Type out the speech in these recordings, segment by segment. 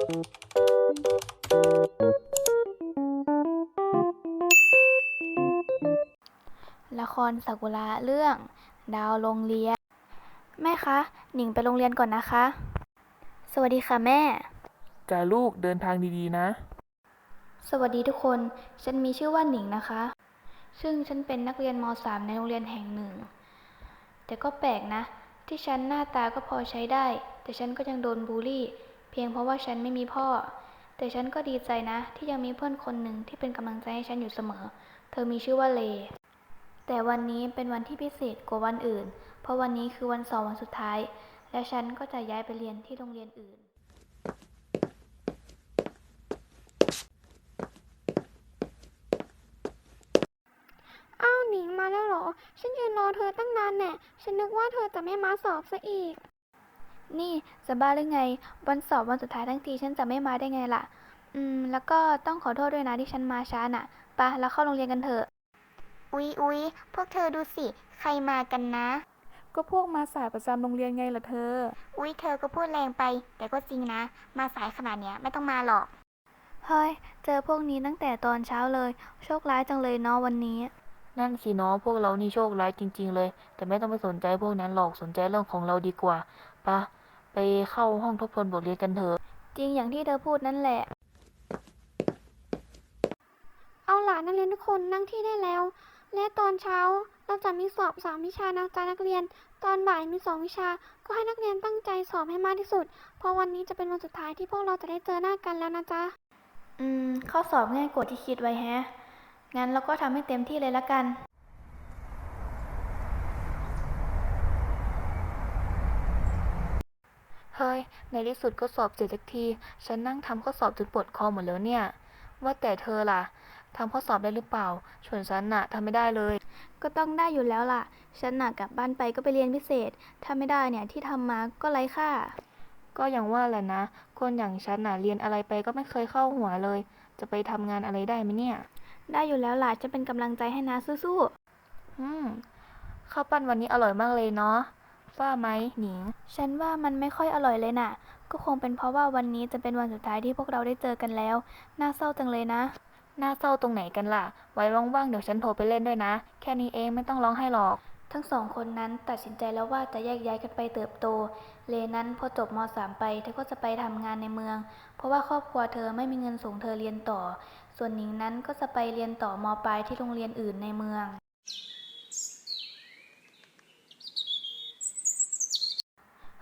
ละครซากุระเรื่อง ดาวโรงเรียน แม่คะ หนิงไปโรงเรียนก่อนนะคะ สวัสดีค่ะแม่จ้าลูกเดินทางดีๆนะ สวัสดีทุกคน ฉันมีชื่อว่าหนิงนะคะ ซึ่งฉันเป็นนักเรียนม .3 ในโรงเรียนแห่งหนึ่ง แต่ก็แปลกนะ ที่ฉันหน้าตาก็พอใช้ได้ แต่ฉันก็ยังโดนบูลลี่ เพียงเพราะว่าฉันไม่มีพ่อ แต่ฉันก็ดีใจนะ ที่ยังมีเพื่อนคนหนึ่งที่เป็นกำลังใจให้ฉันอยู่เสมอ เธอมีชื่อว่าเล แต่วันนี้เป็นวันที่พิเศษกว่าวันอื่น เพราะวันนี้คือวันสอบวันสุดท้าย และฉันก็จะย้ายไปเรียนที่โรงเรียนอื่นอ้าวหนิงมาแล้วเหรอ ฉันยืนรอเธอตั้งนานแน่ ฉันนึกว่าเธอจะไม่มาสอบซะอีก นี่จะบ้าหรือไง วันสอบวันสุดท้ายทั้งทีฉันจะไม่มาได้ไงล่ะ อืม แล้วก็ต้องขอโทษด้วยนะที่ฉันมาช้าน่ะไปะแล้วเข้าโรงเรียนกันเถอะ อุ๊ยอุ๊ยพวกเธอดูสิ ใครมากันนะ ก็พวกมาสายประจำโรงเรียนไงล่ะเธอ อุ๊ยเธอก็พูดแรงไป แต่ก็จริงนะ มาสายขนาดเนี้ยไม่ต้องมาหรอก เฮ้ย เจอพวกนี้ตั้งแต่ตอนเช้าเลย โชคร้ายจังเลยเนาะวันนี้ นั่นสิเนาะพวกเรานี่โชคร้ายจริง ๆ เลย แต่ไม่ต้องไปสนใจพวกนั้นหรอกสนใจเรื่องของเราดีกว่าปะ ไปเข้าห้องทบทวนบทเรียนกันเถอะ จริงอย่างที่เธอพูดนั่นแหละ เอาล่ะนักเรียนทุกคนนั่งที่ได้แล้ว และตอนเช้าเราจะมีสอบสามวิชานะจ๊ะนักเรียน ตอนบ่ายมีสองวิชา ก็ให้นักเรียนตั้งใจสอบให้มากที่สุด เพราะวันนี้จะเป็นวันสุดท้ายที่พวกเราจะได้เจอหน้ากันแล้วนะจ๊ะ อืม ข้อสอบง่ายกว่าที่คิดไว้แฮะ งั้นเราก็ทำให้เต็มที่เลยละกัน เฮ้ย ในที่สุดก็สอบเสร็จสักที ฉันนั่งทำข้อสอบจนปวดคอหมดแล้วเนี่ย ว่าแต่เธอล่ะทำข้อสอบได้หรือเปล่าส่วนฉันน่ะทำไม่ได้เลย ก็ต้องได้อยู่แล้วล่ะ ฉันน่ะกลับบ้านไปก็ไปเรียนพิเศษ ถ้าไม่ได้เนี่ยที่ทำมาก็ไร้ค่า ก็อย่างว่าแหละนะ คนอย่างฉันน่ะเรียนอะไรไปก็ไม่เคยเข้าหัวเลย จะไปทำงานอะไรได้ไหมเนี่ย ได้อยู่แล้วล่ะจะเป็นกำลังใจให้นะสู้ๆอืมข้าวปั้นวันนี้อร่อยมากเลยเนาะ ว่าไหมหนิง ฉันว่ามันไม่ค่อยอร่อยเลยน่ะ ก็คงเป็นเพราะว่าวันนี้จะเป็นวันสุดท้ายที่พวกเราได้เจอกันแล้ว น่าเศร้าจังเลยนะ น่าเศร้าตรงไหนกันล่ะ ไว้ว่างๆเดี๋ยวฉันโทรไปเล่นด้วยนะ แค่นี้เองไม่ต้องร้องไห้หรอก ทั้งสองคนนั้นตัดสินใจแล้วว่าจะแยกย้ายกันไปเติบโต เลนั้นพอจบม .3 ไปเธอก็จะไปทำงานในเมือง เพราะว่าครอบครัวเธอไม่มีเงินส่งเธอเรียนต่อ ส่วนหนิงนั้นก็จะไปเรียนต่อมปลายที่โรงเรียนอื่นในเมือง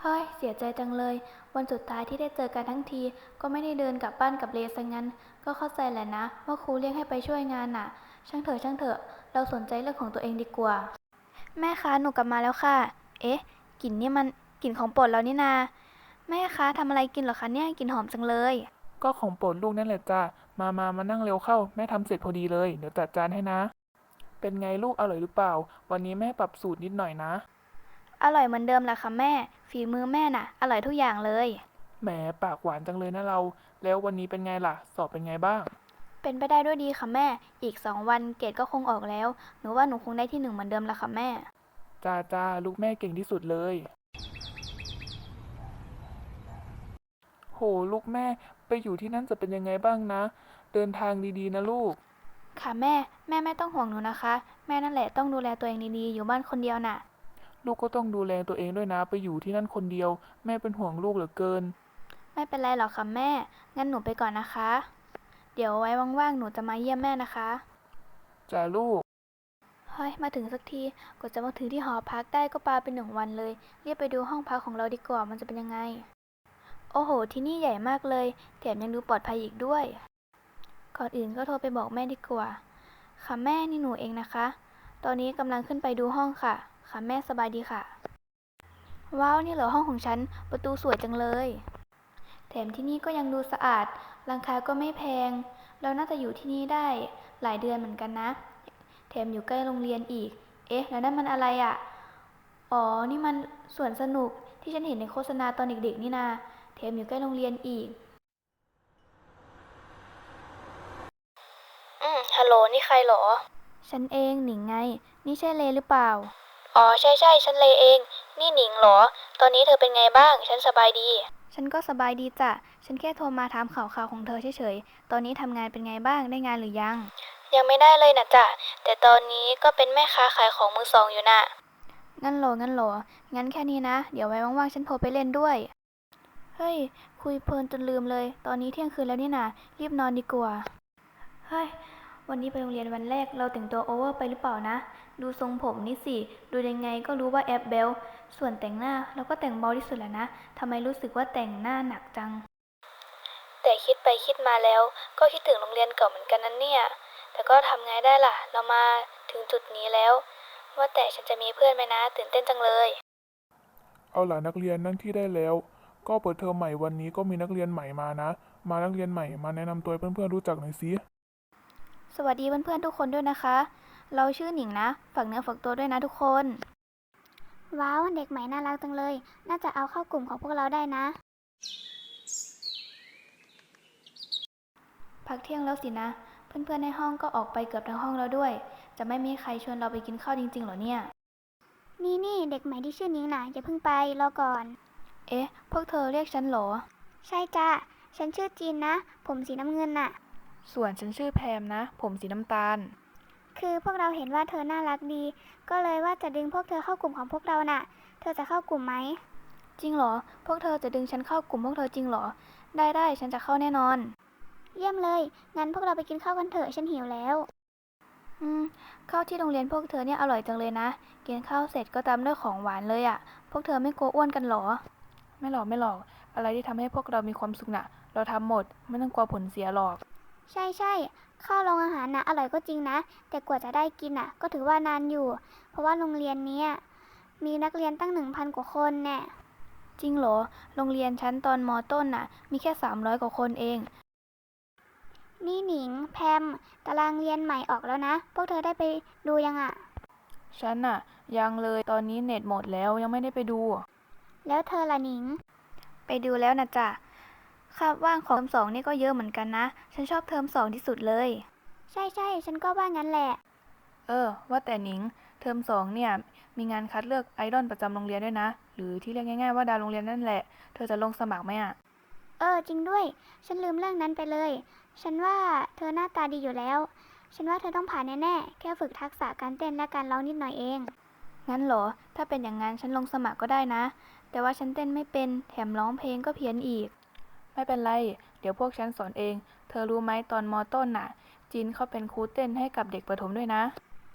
เฮ้ย เสียใจจังเลย วันสุดท้ายที่ได้เจอกันทั้งที ก็ไม่ได้เดินกลับบ้านกับเลซะงั้น ก็เข้าใจแหละนะ ว่าครูเรียกให้ไปช่วยงานน่ะ ช่างเถอะช่างเถอะ เราสนใจเรื่องของตัวเองดีกว่า แม่คะหนูกลับมาแล้วค่ะ เอ๊ะกลิ่นนี่มันกลิ่นของโปรดแล้วนี่นา แม่คะทำอะไรกินเหรอคะเนี่ยกลิ่นหอมจังเลย ก็ของโปรดลูกนั่นแหละจ้ามามามานั่งเร็วเข้า แม่ทำเสร็จพอดีเลย เดี๋ยวจัดจานให้นะ เป็นไงลูกอร่อยหรือเปล่า วันนี้แม่ปรับสูตรนิดหน่อยนะ อร่อยเหมือนเดิมแหละค่ะแม่ ฝีมือแม่น่ะ อร่อยทุกอย่างเลย แหมปากหวานจังเลยนะเรา แล้ววันนี้เป็นไงล่ะ สอบเป็นไงบ้าง เป็นไปได้ด้วยดีค่ะแม่ อีกสองวันเกรดก็คงออกแล้ว หนูว่าหนูคงได้ที่หนึ่งเหมือนเดิมละค่ะแม่ จ้าจ้าลูกแม่เก่งที่สุดเลย โหลูกแม่ไปอยู่ที่นั่นจะเป็นยังไงบ้างนะ เดินทางดีๆนะลูก ค่ะแม่ แม่ไม่ต้องห่วงหนูนะคะ แม่นั่นแหละต้องดูแลตัวเองดีๆ อยู่บ้านคนเดียวน่ะ ลูกก็ต้องดูแลตัวเองด้วยนะ ไปอยู่ที่นั่นคนเดียว แม่เป็นห่วงลูกเหลือเกิน ไม่เป็นไรหรอกค่ะแม่ งั้นหนูไปก่อนนะคะ เดี๋ยวไว้ว่างๆ หนูจะมาเยี่ยมแม่นะคะจ้าลูก เฮ้ย มาถึงสักทีกว่าจะมาถึงที่หอพักได้ก็ปาเป็นหนึ่งวันเลย รีบไปดูห้องพักของเราดีกว่ามันจะเป็นยังไง โอ้โห ที่นี่ใหญ่มากเลย แถมยังดูปลอดภัยอีกด้วย ก่อนอื่นก็โทรไปบอกแม่ดีกว่า ค่ะแม่นี่หนูเองนะคะ ตอนนี้กำลังขึ้นไปดูห้องค่ะ ค่ะแม่สบายดีค่ะ ว้าวนี่เหรอห้องของฉัน ประตูสวยจังเลย แถมที่นี่ก็ยังดูสะอาด ราคาก็ไม่แพง เราน่าจะอยู่ที่นี่ได้หลายเดือนเหมือนกันนะ แถมอยู่ใกล้โรงเรียนอีก เอ๊ะ แล้วนั่นมันอะไรอะ่ะ อ๋อ นี่มันสวนสนุกที่ฉันเห็นในโฆษณาตอนเด็กๆนี่นา แถมอยู่ใกล้โรงเรียนอีก อืมฮัลโหล นี่ใครเหรอ ฉันเองหนิงไง นี่ใช่เลหรือเปล่า อ๋อใช่ใช่ฉันเลเอง นี่หนิงเหรอ ตอนนี้เธอเป็นไงบ้าง ฉันสบายดีฉฉันก็สบายดีจ้ะ ฉันแค่โทรมาถามข่าวข่าวของเธอเฉยๆ ตอนนี้ทำงานเป็นไงบ้าง ได้งานหรือยัง ยังไม่ได้เลยนะจ้ะ แต่ตอนนี้ก็เป็นแม่ค้าขายของมือสองอยู่น่ะ งั้นโหลงั้นโหลงั้นแค่นี้นะ เดี๋ยวไว้ว่างๆ ฉันโทรไปเล่นด้วย เฮ้ย คุยเพลินจนลืมเลย ตอนนี้เที่ยงคืนแล้วนี่นะรีบนอนดีกว่า เฮ้ย วันนี้ไปโรงเรียนวันแรก เราแต่งตัวโอเวอร์ไปหรือเปล่านะ ดูทรงผมนี่สิ ดูยังไงก็รู้ว่าแอบเบล ส่วนแต่งหน้าเราก็แต่งเบาที่สุดแล้วนะ ทำไมรู้สึกว่าแต่งหน้าหนักจัง แต่คิดไปคิดมาแล้ว ก็คิดถึงโรงเรียนเก่าเหมือนกันนั่นเนี่ย แต่ก็ทำไงได้ล่ะ เรามาถึงจุดนี้แล้ว ว่าแต่ฉันจะมีเพื่อนไหมนะ ตื่นเต้นจังเลย เอาล่ะนักเรียนนั่งที่ได้แล้ว ก็เปิดเทอมใหม่วันนี้ก็มีนักเรียนใหม่มานะ มานักเรียนใหม่มาแนะนำตัวให้เพื่อนๆรู้จักหน่อยสิ สวัสดีเพื่อนๆทุกคนด้วยนะคะ เราชื่อหนิงนะ ฝากเนื้อฝากตัวด้วยนะทุกคน ว้าว เด็กใหม่น่ารักจังเลย น่าจะเอาเข้ากลุ่มของพวกเราได้นะ พักเที่ยงแล้วสินะ เพื่อนๆในห้องก็ออกไปเกือบทั้งห้องแล้วด้วย จะไม่มีใครชวนเราไปกินข้าวจริงๆเหรอเนี่ย นี่นี่เด็กใหม่ที่ชื่อนิ้งน่ะอย่าเพิ่งไป รอก่อน เอ๊ะ พวกเธอเรียกฉันเหรอ ใช่จ้ะ ฉันชื่อจีนนะ ผมสีน้ำเงินน่ะ ส่วนฉันชื่อแพมนะ ผมสีน้ำตาล คือพวกเราเห็นว่าเธอน่ารักดี ก็เลยว่าจะดึงพวกเธอเข้ากลุ่มของพวกเราน่ะ เธอจะเข้ากลุ่มไหม จริงเหรอ พวกเธอจะดึงฉันเข้ากลุ่มพวกเธอจริงเหรอ ได้ได้ฉันจะเข้าแน่นอน เยี่ยมเลย งั้นพวกเราไปกินข้าวกันเถอะ ฉันหิวแล้ว อืม ข้าวที่โรงเรียนพวกเธอเนี่ยอร่อยจังเลยนะ กินข้าวเสร็จก็ตามด้วยของหวานเลยอะ่ะ พวกเธอไม่กลัวอ้วนกันเหรอ ไม่หรอกไม่หรอก อะไรที่ทำให้พวกเรามีความสุขน่ะ เราทำหมด ไม่ต้องกลัวผลเสียหรอก ใช่ใช่ ข้าวโรงอาหารน่ะอร่อยก็จริงนะ แต่กว่าจะได้กินน่ะ ก็ถือว่านานอยู่ เพราะว่าโรงเรียนเนี้ยมีนักเรียนตั้งหนึ่งพันกว่าคนแน่จริงเหรอ โรงเรียนชั้นตอนมอต้นน่ะ มีแค่300กว่าคนเอง นี่หนิง แพม ตารางเรียนใหม่ออกแล้วนะ พวกเธอได้ไปดูยังอะฉันน่ะ ยังเลยตอนนี้เน็ตหมดแล้วยังไม่ได้ไปดู แล้วเธอล่ะหนิง ไปดูแล้วนะจ๊ะ คาบว่างของเทอมสองนี่ก็เยอะเหมือนกันนะ ฉันชอบเทอมสองที่สุดเลย ใช่ใช่ฉันก็ว่างั้นแหละ เออ ว่าแต่หนิง เทอมสองเนี่ย มีงานคัดเลือกไอดอลประจำโรงเรียนด้วยนะ หรือที่เรียกง่ายๆว่าดาวโรงเรียนนั่นแหละ เธอจะลงสมัครไหมอะ เออ จริงด้วย ฉันลืมเรื่องนั้นไปเลย ฉันว่าเธอหน้าตาดีอยู่แล้ว ฉันว่าเธอต้องผ่านแน่ๆ แค่ฝึกทักษะการเต้นและการร้องนิดหน่อยเอง งั้นเหรอ ถ้าเป็นอย่างนั้นฉันลงสมัครก็ได้นะ แต่ว่าฉันเต้นไม่เป็น แถมร้องเพลงก็เพี้ยนอีก ไม่เป็นไร เดี๋ยวพวกฉันสอนเอง เธอรู้ไหมตอนมอต้นน่ะจีนเขาเป็นครูเต้นให้กับเด็กประถมด้วยนะ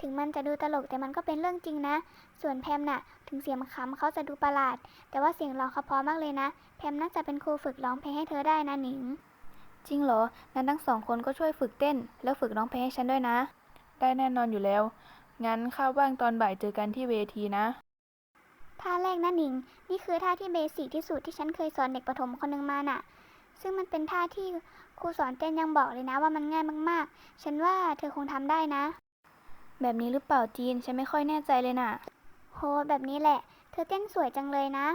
ถึงมันจะดูตลกแต่มันก็เป็นเรื่องจริงนะ ส่วนแพมน่ะ ถึงเสียงคำเขาจะดูประหลาด แต่ว่าเสียงร้องเขาเพราะมากเลยนะ แพมน่าจะเป็นครูฝึกร้องเพลงให้เธอได้นะหนิง จริงเหรองั้นทั้งสองคนก็ช่วยฝึกเต้น แล้วฝึกร้องเพลงให้ฉันด้วยนะ ได้แน่นอนอยู่แล้ว งั้นข้าวว่างตอนบ่ายเจอกันที่เวทีนะ ท่าแรกนะหนิง นี่คือท่าที่เบสิกที่สุดที่ฉันเคยสอนเด็กประถมคนหนึ่งมาน่ะ ซึ่งมันเป็นท่าที่ครูสอนเต้นยังบอกเลยนะว่ามันง่ายมากๆ ฉันว่าเธอคงทำได้นะ แบบนี้หรือเปล่าจีน ฉันไม่ค่อยแน่ใจเลยน่ะ โห แบบนี้แหละ เธอเต้นสวยจังเลยนะ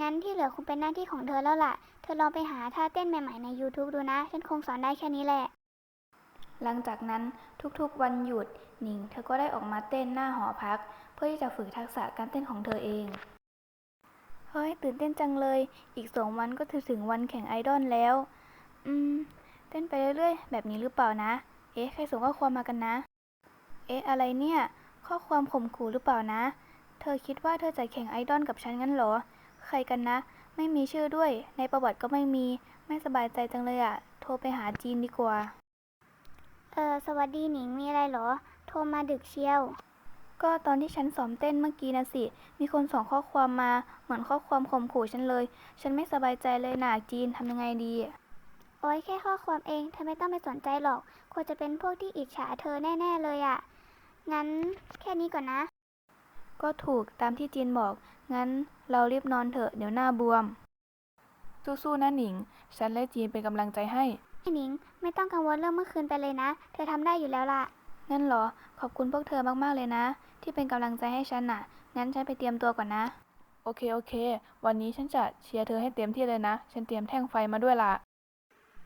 งั้นที่เหลือคงเป็นหน้าที่ของเธอแล้วล่ะ เธอลองไปหาท่าเต้นใหม่ๆใน YouTube ดูนะ ฉันคงสอนได้แค่นี้แหละ หลังจากนั้นทุกๆวันหยุดหนิง เธอก็ได้ออกมาเต้นหน้าหอพัก เพื่อที่จะฝึกทักษะการเต้นของเธอเอง เฮ้ย ตื่นเต้นจังเลย อีกสองวันก็จะถึงวันแข่งไอดอลแล้ว อืม เต้นไปเรื่อยๆ แบบนี้หรือเปล่านะ เอ๊ะ ใครส่งข้อความมากันนะ เอ๊ะ อะไรเนี่ย ข้อความข่มขู่หรือเปล่านะ เธอคิดว่าเธอจะแข่งไอดอลกับฉันงั้นเหรอ ใครกันนะ ไม่มีชื่อด้วย ในประวัติก็ไม่มี ไม่สบายใจจังเลยอะ โทรไปหาจีนดีกว่า เออ สวัสดีหนิง มีอะไรเหรอ โทรมาดึกเชียว ก็ตอนที่ฉันซ้อมเต้นเมื่อกี้นะสิ มีคนส่งข้อความมา เหมือนข้อความข่มขู่ฉันเลย ฉันไม่สบายใจเลยนะจีนทำยังไงดี โอ้ยแค่ข้อความเอง เธอไม่ต้องไปสนใจหรอก ควรจะเป็นพวกที่อิจฉาเธอแน่ ๆเลยอะ่ะ งั้นแค่นี้ก่อนนะ ก็ถูกตามที่จีนบอก งั้นเรารีบนอนเถอะ เดี๋ยวหน้าบวม สู้ๆนะหนิง ฉันและจีนเป็นกำลังใจให้ไอ้หนิง ไม่ต้องกังวลเรื่องเมื่อคืนไปเลยนะ เธอทำได้อยู่แล้วล่ะ งั้นเหรอ ขอบคุณพวกเธอมากๆเลยนะ ที่เป็นกำลังใจให้ฉันน่ะ งั้นฉันไปเตรียมตัวก่อนนะ โอเคโอเค วันนี้ฉันจะเชียร์เธอให้เต็มที่เลยนะ ฉันเตรียมแท่งไฟมาด้วยล่ะ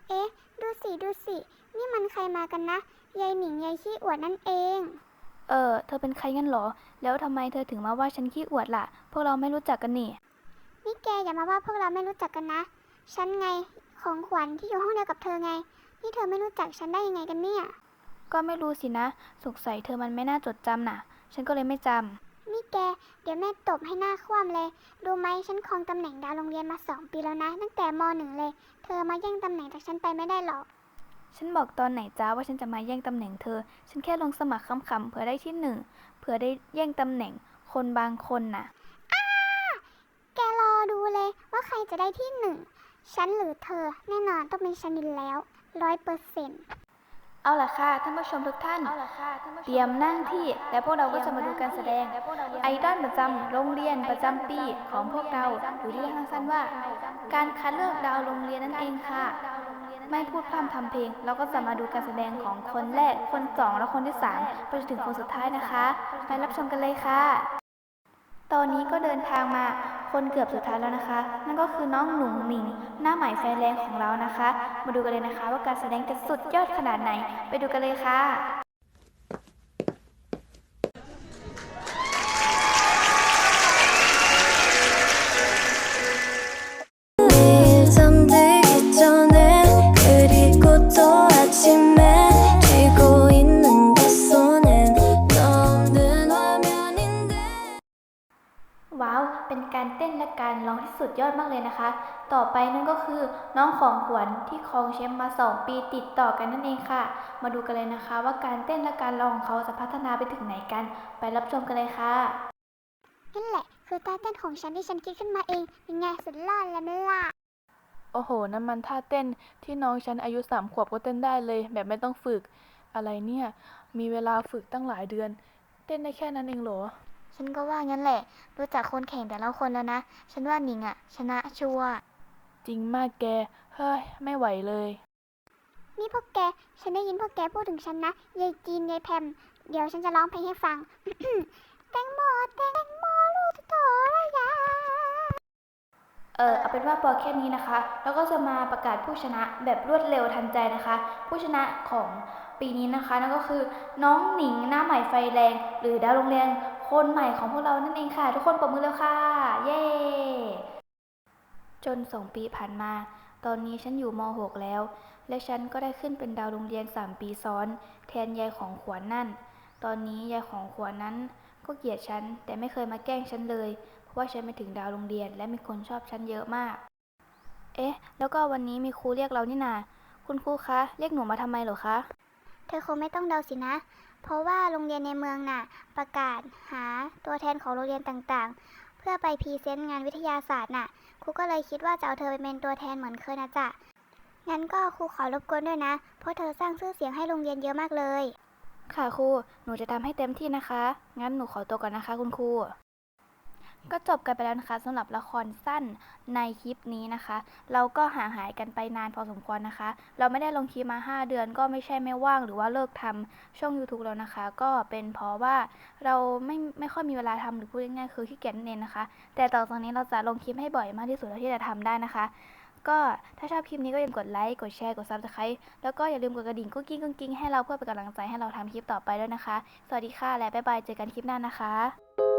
เอ๊ะ ดูสิดูสิ นี่มันใครมากันนะ ยายหนิงยายขี้อวดนั่นเอง เออ เธอเป็นใครงั้นเหรอ แล้วทำไมเธอถึงมาว่าฉันขี้อวดล่ะ พวกเราไม่รู้จักกันนี่ นี่แกอย่ามาว่าพวกเราไม่รู้จักกันนะ ฉันไง ของขวัญที่อยู่ห้องเดียวกับเธอไง นี่เธอไม่รู้จักฉันได้ยังไงกันเนี่ย ก็ไม่รู้สินะ สงสัยเธอมันไม่น่าจดจำน่ะ ฉันก็เลยไม่จำนี่แก เดี๋ยวแม่ตบให้หน้าคว่ำเลย รู้ไหมฉันครองตำแหน่งดาวโรงเรียนมาสองปีแล้วนะ ตั้งแต่มหนึ่งเลย เธอมาแย่งตำแหน่งจากฉันไปไม่ได้หรอกฉันบอกตอนไหนจ้าว่าฉันจะมาแย่งตำแหน่งเธอ ฉันแค่ลงสมัครคำๆเผื่อได้ที่หนึ่ง เผื่อได้แย่งตำแหน่งคนบางคนน่ะ แกรอดูเลยว่าใครจะได้ที่หนึ่ง ฉันหรือเธอ แน่นอนต้องเป็นฉันอยู่แล้วร้อยเปอร์เซ็นต์ เอาล่ะค่ะท่านผู้ชมทุกท่าน เตรียมนั่งที่ และพวกเราก็จะมาดูการแสดง ไอดอลประจำโรงเรียนประจำปีของพวกเราหรือที่เรียกสั้นๆว่า การคัดเลือกดาวโรงเรียนนั่นเองค่ะ ไม่พูดพร่ำทำเพลง เราก็จะมาดูการแสดงของคนแรก คนสองและคนที่สามไปจนถึงคนสุดท้ายนะคะ ไปรับชมกันเลยค่ะ ตอนนี้ก็เดินทางมา คนเกือบสุดท้ายแล้วนะคะ นั่นก็คือน้องหนุ่งหนิง หน้าใหม่แฟนแรงของเรานะคะ มาดูกันเลยนะคะ ว่าการแสดงจะสุดยอดขนาดไหน ไปดูกันเลยค่ะ สุดยอดมากเลยนะคะ ต่อไปนั่นก็คือน้องของขวัญที่ครองแชมป์มา 2 ปีติดต่อกันนั่นเองค่ะ มาดูกันเลยนะคะ ว่าการเต้นและการร้องของเขาจะพัฒนาไปถึงไหนกัน ไปรับชมกันเลยค่ะนั่นแหละ คือท่าเต้นของฉันที่ฉันคิดขึ้นมาเองเป็นไงสุดยอดแล้วไหมล่ะโอ้โหนั่นมันท่าเต้นที่น้องฉันอายุสามขวบก็เต้นได้เลย แบบไม่ต้องฝึกอะไรเนี่ย มีเวลาฝึกตั้งหลายเดือน เต้นได้แค่นั้นเองเหรอ ฉันก็ว่างั้นแหละ รู้จักคนแข่งแต่ละคนแล้วนะ ฉันว่าหนิงอะชนะชัวร์จริงมากแก เฮ้ย ไม่ไหวเลย นี่พวกแก ฉันได้ยินพวกแกพูดถึงฉันนะ ยายจีน ยายแพม เดี๋ยวฉันจะร้องเพลงให้ฟัง แตงโมแตงโมลูกโตระยา เออเอาเป็นว่าพอแค่นี้นะคะ แล้วก็จะมาประกาศผู้ชนะแบบรวดเร็วทันใจนะคะ ผู้ชนะของปีนี้นะคะนั่นก็คือน้องหนิงหน้าใหม่ไฟแรง หรือดาวโรงเรียน คนใหม่ของพวกเรานั่นเองค่ะ ทุกคนปรบมือแล้วค่ะ เย้จนสองปีผ่านมา ตอนนี้ฉันอยู่ม .6 แล้ว และฉันก็ได้ขึ้นเป็นดาวโรงเรียน 3 ปีซ้อน แทนยายของขวัญนนั่น ตอนนี้ยายของขวัญนนั้นก็เกลียดฉันแต่ไม่เคยมาแกล้งฉันเลย เพราะว่าฉันไปถึงดาวโรงเรียน และมีคนชอบฉันเยอะมาก เอ๊ะ แล้วก็วันนี้มีครูเรียกเรานี่นา คุณครูคะ เรียกหนูมาทำไมเหรอคะ เธอคงไม่ต้องเดาสินะ เพราะว่าโรงเรียนในเมืองน่ะประกาศหาตัวแทนของโรงเรียนต่างๆ เพื่อไปพรีเซนต์งานวิทยาศาสตร์น่ะครูก็เลยคิดว่าจะเอาเธอไปเป็นตัวแทนเหมือนเคยนะจ๊ะงั้นก็ครูขอรบกวนด้วยนะ เพราะเธอสร้างชื่อเสียงให้โรงเรียนเยอะมากเลย ค่ะครู หนูจะทำให้เต็มที่นะคะ งั้นหนูขอตัวก่อนนะคะ คุณครู ก็จบกันไปแล้วนะคะสำหรับละครสั้นในคลิปนี้นะคะ เราก็ห่างหายกันไปนานพอสมควรนะคะ เราไม่ได้ลงคลิปมา 5 เดือนก็ไม่ใช่ไม่ว่าง หรือว่าเลิกทำช่อง YouTube แล้วนะคะ ก็เป็นเพราะว่าเราไม่ไม่ค่อยมีเวลาทำหรือพูดง่ายๆคือขี้เกียจเนั่นนะคะ แต่ต่อจากนี้เราจะลงคลิปให้บ่อยมากที่สุดเท่าที่จะทำได้นะคะ ก็ถ้าชอบคลิปนี้ก็อย่าลืมกดไลค์กดแชร์กด Subscribe แล้วก็อย่าลืมกดกระดิ่งกุ้งกิ้งกุ้งกิ้งให้เราเพื่อเป็นกำลังใจให้เราทำคลิปต่อไปด้วยนะคะ สวัสดีค่ะและบ๊ายบายเจอกันคลิปหน้านะคะ